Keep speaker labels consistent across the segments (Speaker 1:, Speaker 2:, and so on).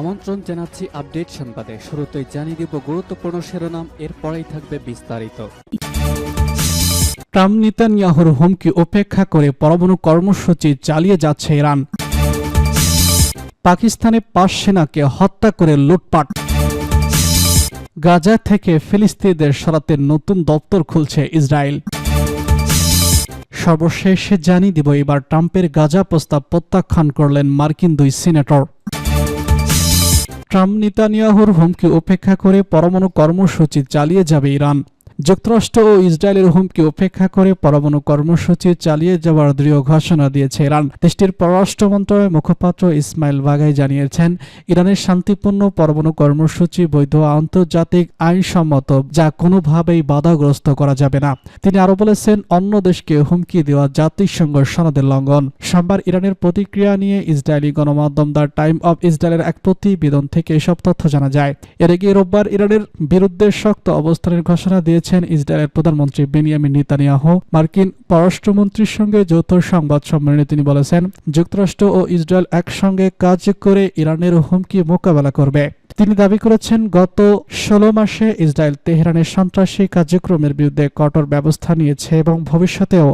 Speaker 1: আমন্ত্রণ জানাচ্ছি আপডেট সংবাদে শুরুতেই জানিয়ে দিব গুরুত্বপূর্ণ শিরোনাম এরপরেই থাকবে বিস্তারিত
Speaker 2: ট্রাম্প নেতানিয়াহুর হুমকি উপেক্ষা করে পরমাণু কর্মসূচি চালিয়ে যাচ্ছে ইরান পাকিস্তানে পাঁচ সেনাকে হত্যা করে লুটপাট গাজা থেকে ফিলিস্তিনদের সরাতে নতুন দপ্তর খুলছে ইসরায়েল সর্বশেষে জানিয়ে দিব এবার ট্রাম্পের গাজা প্রস্তাব প্রত্যাখ্যান করলেন মার্কিন দুই সিনেটর ট্রাম্প নিতানিয়াহুর হুমকি উপেক্ষা করে পরমাণু কর্মসূচি চালিয়ে যাবে ইরান যুক্তরাষ্ট্র ও ইসরায়েলের হুমকি উপেক্ষা করে পরমাণু কর্মসূচি চালিয়ে যাওয়ার দৃঢ় ঘোষণা দিয়েছে ইরান দেশটির পররাষ্ট্র মন্ত্রণালয়ের মুখপাত্র ইসমাইল বাগাই জানিয়েছেন ইরানের শান্তিপূর্ণ পরমাণু কর্মসূচি বৈধ আন্তর্জাতিক আইনসম্মত যা কোনোভাবেই বাধাগ্রস্ত করা যাবে না তিনি আরও বলেছেন অন্য দেশকে হুমকি দেওয়া জাতিসংঘ সনদের লঙ্ঘন সোমবার ইরানের প্রতিক্রিয়া নিয়ে ইসরায়েলি গণমাধ্যম দ্য টাইম অব ইসরায়েলের এক প্রতিবেদন থেকে এসব তথ্য জানা যায় এর আগে রোববার ইরানের বিরুদ্ধে শক্ত অবস্থানের ঘোষণা দিয়েছে জানিয়েছেন ইসরায়েলের প্রধানমন্ত্রী বেনিয়ামিন নেতানিয়াহ মার্কিন পররাষ্ট্রমন্ত্রীর সঙ্গে যৌথ সংবাদ সম্মেলনে তিনি বলেছেন যুক্তরাষ্ট্র ও ইসরায়েল একসঙ্গে কাজ করে ইরানের হুমকি মোকাবেলা করবে তিনি দাবি করেছেন গত ষোলো মাসে ইসরায়েল তেহরানের সন্ত্রাসী কার্যক্রমের বিরুদ্ধে কঠোর ব্যবস্থা নিয়েছে এবং ভবিষ্যতেও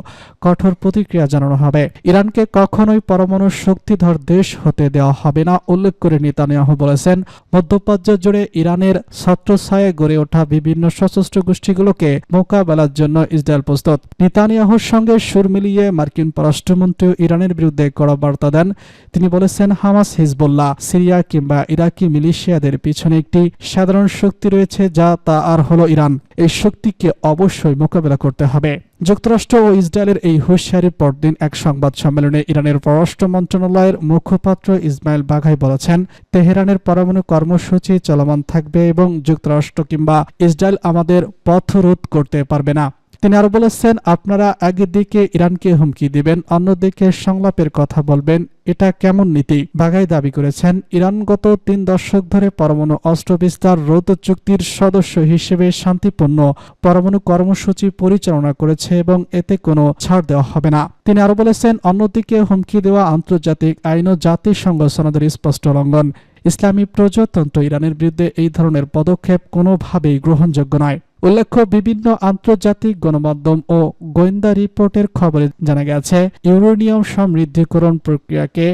Speaker 2: কঠোর প্রতিক্রিয়া জানানো হবে ইরানকে কখনোই পরমাণু শক্তিধর দেশ হতে দেওয়া হবে না উল্লেখ করে নেতানিয়াহু বলেছেন মধ্যপ্রাচ্য জুড়ে ইরানের ছত্রছায়ে গড়ে ওঠা বিভিন্ন সশস্ত্র গোষ্ঠীগুলোকে মোকাবেলার জন্য ইসরায়েল প্রস্তুত নেতানিয়াহুর সঙ্গে সুর মিলিয়ে মার্কিন পররাষ্ট্রমন্ত্রী ইরানের বিরুদ্ধে কড়া বার্তা দেন তিনি বলেছেন হামাস হিজবুল্লাহ সিরিয়া কিংবা ইরাকি মিলিশিয়াদের তাদের পিছনে একটি সাধারণ শক্তি রয়েছে যা তা আর হলো ইরান এই শক্তিকে অবশ্যই মোকাবেলা করতে হবে যুক্তরাষ্ট্র ও ইসরায়েলের এই হুঁশিয়ারির পরদিন এক সংবাদ সম্মেলনে ইরানের পররাষ্ট্র মন্ত্রণালয়ের মুখপাত্র ইসমাইল বাঘাই বলেছেন তেহরানের পরমাণু কর্মসূচি চলমান থাকবে এবং যুক্তরাষ্ট্র কিংবা ইসরায়েল আমাদের পথরোধ করতে পারবে না তিনি আরো বলেছেন আপনারা আগের দিকে ইরানকে হুমকি দিবেন অন্যদিকে সংলাপের কথা বলবেন এটা কেমন নীতি বাগাই দাবি করেছেন ইরান গত তিন দশক ধরে পরমাণু অস্ত্র বিস্তার রোধ চুক্তির সদস্য হিসেবে শান্তিপূর্ণ পরমাণু কর্মসূচি পরিচালনা করেছে এবং এতে কোনো ছাড় দেওয়া হবে না তিনি আরো বলেছেন অন্যদিকে হুমকি দেওয়া আন্তর্জাতিক আইন ও জাতিসংঘ সনদের স্পষ্ট লঙ্ঘন ইসলামী প্রজাতন্ত্র ইরানের বিরুদ্ধে এই ধরনের পদক্ষেপ কোনোভাবেই গ্রহণযোগ্য নয় উল্লেখ্য বিভিন্ন আন্তর্জাতিক গণমাধ্যম ও গোয়েন্দা রিপোর্টের খবরে জানা গেছে ইউরেনিয়াম সমৃদ্ধিকরণ প্রক্রিয়াকে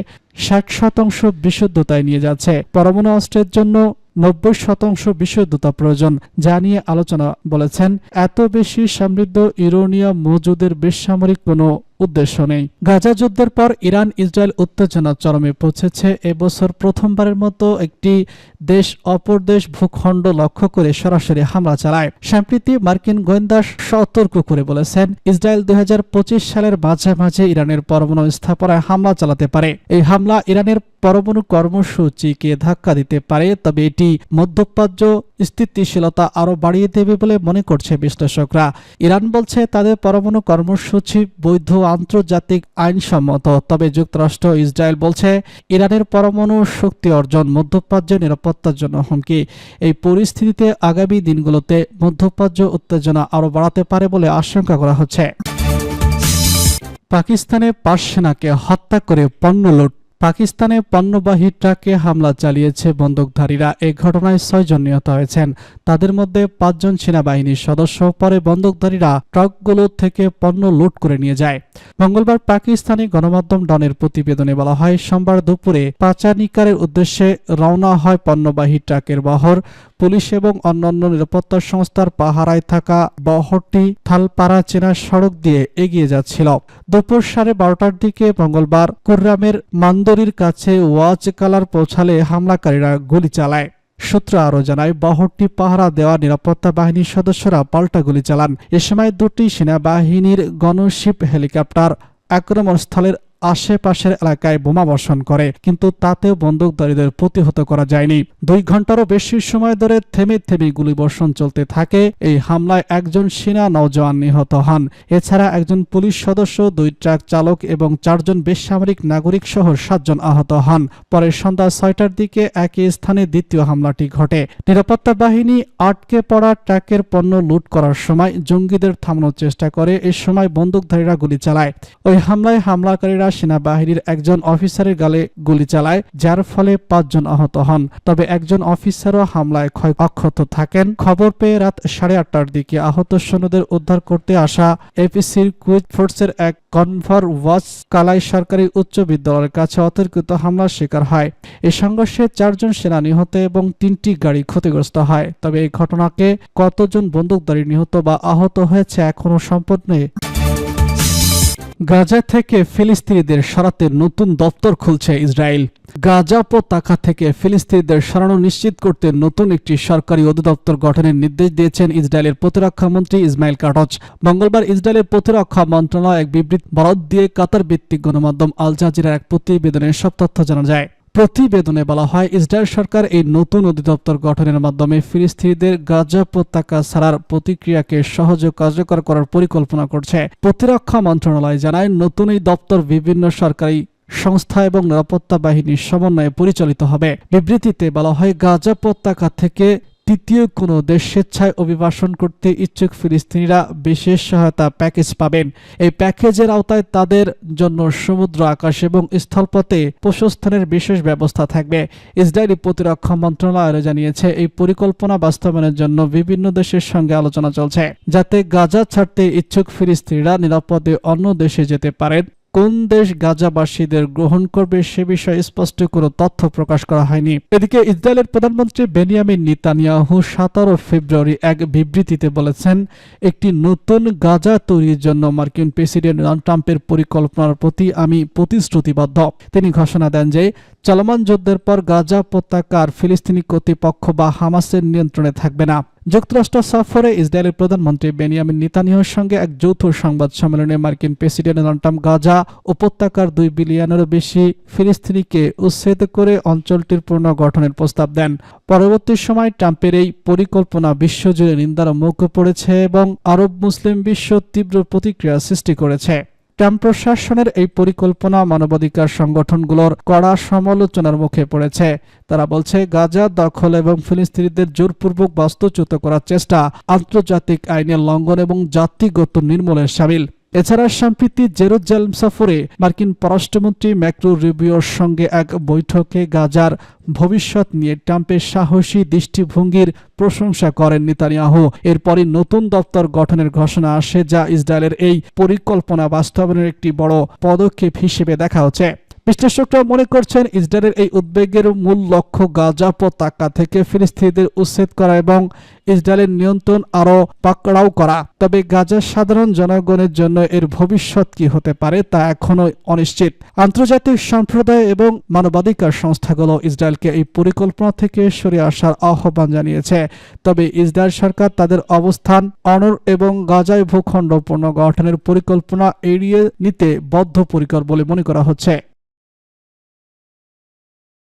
Speaker 2: ষাট শতাংশ বিশুদ্ধতায় নিয়ে যাচ্ছে পরমাণু অস্ত্রের জন্য নব্বই শতাংশ বিশুদ্ধতা প্রয়োজন যা নিয়ে আলোচনা বলেছেন এত বেশি সমৃদ্ধ ইউরোনিয়াম মজুদের বেসামরিক কোনো উদ্দেশ্য নেই গাজা যুদ্ধের পর ইরান ইসরায়েল উত্তেজনা চরমে পৌঁছেছে এবছর প্রথমবারের মতো একটি দেশ অপর দেশ ভূখণ্ড লক্ষ্য করে সরাসরি হামলা চালায় সম্প্রীতি মার্কিন গোয়েন্দা সতর্ক করে বলেছেন ইসরায়েল দুই সালের মাঝামাঝি ইরানের পরমাণু স্থাপনায় হামলা চালাতে পারে এই হামলা ইরানের পরমাণু কর্মসূচিকে ধাক্কা দিতে পারে তবে এটি মধ্যপ্রাচ্য স্থিতিশীলতা আরও বাড়িয়ে দেবে বলে মনে করছে বিশ্লেষকরা ইরান বলছে তাদের পরমাণু কর্মসূচি বৈধ আন্তর্জাতিক আইনসম্মত তবে যুক্তরাষ্ট্র ইসরায়েল বলছে ইরানের পরমাণু শক্তি অর্জন মধ্যপ্রাচ্য নিরাপত্তার জন্য হুমকি এই পরিস্থিতিতে আগামী দিনগুলোতে মধ্যপ্রাচ্য উত্তেজনা আরও বাড়াতে পারে বলে আশঙ্কা করা হচ্ছে পাকিস্তানে পাঁচ সেনাকে হত্যা করে পণ্য লুট পাকিস্তানে পণ্যবাহী ট্রাকে হামলা চালিয়েছে বন্দুকধারীরা এ ঘটনায় ছয়জন নিহত হয়েছেন তাদের মধ্যে পাঁচজন সেনাবাহিনীর সদস্য পরে বন্দুকধারীরা ট্রাকগুলো থেকে পণ্য লুট করে নিয়ে যায় মঙ্গলবার পাকিস্তানি গণমাধ্যম ডনের প্রতিবেদনে বলা হয় সোমবার দুপুরে পাচানিকারের উদ্দেশ্যে রওনা হয় পণ্যবাহী ট্রাকের বহর পুলিশ এবং অন্যান্য নিরাপত্তা সংস্থার পাহারায় থাকা বহরটি থালপাড়া চেনা সড়ক দিয়ে এগিয়ে যাচ্ছিল দুপুর সাড়ে বারোটার দিকে মঙ্গলবার কুর্রামের মান বন্দরের কাছে ওয়াচ কালার পৌঁছালে হামলাকারীরা গুলি চালায় সূত্র আরও জানায় বহরটি পাহারা দেওয়া নিরাপত্তা বাহিনীর সদস্যরা পাল্টা গুলি চালান এ সময় দুটি সেনাবাহিনীর গণশিপ হেলিকপ্টার আক্রমণস্থলের আশেপাশের এলাকায় বোমা বর্ষণ করে কিন্তু তাতেও বন্দুকধারীদের প্রতিহত করা যায়নি দুই ঘন্টারও বেশি সময় ধরে থেমে থেমে গুলিবর্ষণ চলতে থাকে এই হামলায় একজন সেনা নৌজওয়ান নিহত হন এছাড়া একজন পুলিশ সদস্য দুই ট্রাক চালক এবং চারজন বেসামরিক নাগরিক সহ সাতজন আহত হন পরে সন্ধ্যা ছয়টার দিকে একই স্থানে দ্বিতীয় হামলাটি ঘটে নিরাপত্তা বাহিনী আটকে পড়া ট্রাকের পণ্য লুট করার সময় জঙ্গিদের থামানোর চেষ্টা করে এ সময় বন্দুকধারীরা গুলি চালায় ওই হামলায় হামলাকারীরা সৈনিকেরা সেনাবাহিনীর একজন অফিসারের গালে গুলি চালায় যার ফলে পাঁচজন আহত হন তবে একজন অফিসারও হামলায় ক্ষয় অক্ষত থাকেন খবর পেয়ে রাত সাড়ে আটটার দিকে আহত সৈন্যদের উদ্ধার করতে আসা এপিসির কুইজ ফোর্সের এক কনভার ওয়াচ কালাই সরকারি উচ্চ বিদ্যালয়ের কাছে অতর্কিত হামলার শিকার হয় এ সংঘর্ষে চারজন সেনা নিহত এবং তিনটি গাড়ি ক্ষতিগ্রস্ত হয় তবে এই ঘটনাকে কতজন বন্দুকধারী নিহত বা আহত হয়েছে এখনো সম্পূর্ণ গাজা থেকে ফিলিস্তিনিদের সরাতে নতুন দপ্তর খুলছে ইসরায়েল গাজা উপত্যকা থেকে ফিলিস্তিনিদের সরানো নিশ্চিত করতে নতুন একটি সরকারি অধিদপ্তর গঠনের নির্দেশ দিয়েছেন ইসরায়েলের প্রতিরক্ষা মন্ত্রী ইসমাইল কাটচ মঙ্গলবার ইসরায়েলের প্রতিরক্ষা মন্ত্রণালয় এক বিবৃতি বরাদ দিয়ে কাতার ভিত্তিক গণমাধ্যম আল জাজিরার এক প্রতিবেদনে সব তথ্য জানা যায় প্রতিবেদনে বলা হয় ইসরায়েল সরকার এই নতুন অধিদপ্তর গঠনের মাধ্যমে ফিলিস্তিনিদের গাজা উপত্যকা ছাড়ার প্রতিক্রিয়াকে সহজ কার্যকর করার পরিকল্পনা করছে প্রতিরক্ষা মন্ত্রণালয় জানায় নতুন এই দপ্তর বিভিন্ন সরকারি সংস্থা এবং নিরাপত্তা বাহিনীর সমন্বয়ে পরিচালিত হবে বিবৃতিতে বলা হয় গাজা উপত্যকা থেকে তৃতীয় কোনো দেশ স্বেচ্ছায় অভিবাসন করতে ইচ্ছুক ফিলিস্তিনিরা বিশেষ সহায়তা প্যাকেজ পাবেন এই প্যাকেজের আওতায় তাদের জন্য সমুদ্র আকাশ এবং স্থলপথে প্রশস্থানের বিশেষ ব্যবস্থা থাকবে ইসরায়েলি প্রতিরক্ষা মন্ত্রণালয় জানিয়েছে এই পরিকল্পনা বাস্তবায়নের জন্য বিভিন্ন দেশের সঙ্গে আলোচনা চলছে যাতে গাজা ছাড়তে ইচ্ছুক ফিলিস্তিনিরা নিরাপদে অন্য দেশে যেতে পারেন কোন দেশ গাজাবাসীদের গ্রহণ করবে সে বিষয়ে স্পষ্ট কোনো তথ্য প্রকাশ করা হয়নি এদিকে ইসরায়েলের প্রধানমন্ত্রী বেনিয়ামিন নিতানিয়াহু সতেরো ফেব্রুয়ারি এক বিবৃতিতে বলেছেন একটি নতুন গাজা তৈরির জন্য মার্কিন প্রেসিডেন্ট ডোনাল্ড ট্রাম্পের পরিকল্পনার প্রতি আমি প্রতিশ্রুতিবদ্ধ তিনি ঘোষণা দেন যে চলমান যুদ্ধের পর গাজা উপত্যকার ফিলিস্তিনি কর্তৃপক্ষ বা হামাসের নিয়ন্ত্রণে থাকবে না যুক্তরাষ্ট্র সফরে ইসরায়েলের প্রধানমন্ত্রী বেনিয়ামিন নিতানিহর সঙ্গে এক যৌথ সংবাদ সম্মেলনে মার্কিন প্রেসিডেন্ট ডোনাল্ড ট্রাম্প গাজা উপত্যকার দুই বিলিয়নেরও বেশি ফিলিস্তিনিকে উচ্ছেদ করে অঞ্চলটির পুনর্গঠনের প্রস্তাব দেন পরবর্তী সময় ট্রাম্পের এই পরিকল্পনা বিশ্বজুড়ে নিন্দার মুখ পড়েছে এবং আরব মুসলিম বিশ্ব তীব্র প্রতিক্রিয়া সৃষ্টি করেছে ট্রাম্প প্রশাসনের এই পরিকল্পনা মানবাধিকার সংগঠনগুলোর কড়া সমালোচনার মুখে পড়েছে তারা বলছে গাজা দখল এবং ফিলিস্তিনিদের জোরপূর্বক বাস্তুচ্যুত করার চেষ্টা আন্তর্জাতিক আইনের লঙ্ঘন এবং জাতিগত নির্মূলের সামিল এছাড়া সম্প্রীতি জেরুজালেম সফরে মার্কিন পররাষ্ট্রমন্ত্রী ম্যাক্রো রিবিওর সঙ্গে এক বৈঠকে গাজার ভবিষ্যৎ নিয়ে ট্রাম্পের সাহসী দৃষ্টিভঙ্গির প্রশংসা করেন নেতানিয়াহু এরপরই নতুন দপ্তর গঠনের ঘোষণা আসে যা ইসরায়েলের এই পরিকল্পনা বাস্তবায়নের একটি বড় পদক্ষেপ হিসেবে দেখা হচ্ছে বিশ্লেষকরা মনে করছেন ইসরায়েলের এই উদ্বেগের মূল লক্ষ্য গাজা পতাকা থেকে ফিলিস্তিনিদের উচ্ছেদ করা এবং ইসরায়েলের নিয়ন্ত্রণ আরও পাকড়াও করা তবে গাজা সাধারণ জনগণের জন্য এর ভবিষ্যৎ কি হতে পারে তা এখনও অনিশ্চিত আন্তর্জাতিক সম্প্রদায় এবং মানবাধিকার সংস্থাগুলো ইসরায়েলকে এই পরিকল্পনা থেকে সরে আসার আহ্বান জানিয়েছে তবে ইসরায়েল সরকার তাদের অবস্থান অনর এবং গাজায় ভূখণ্ড পুনর্গঠনের পরিকল্পনা এড়িয়ে নিতে বদ্ধপরিকর বলে মনে করা হচ্ছে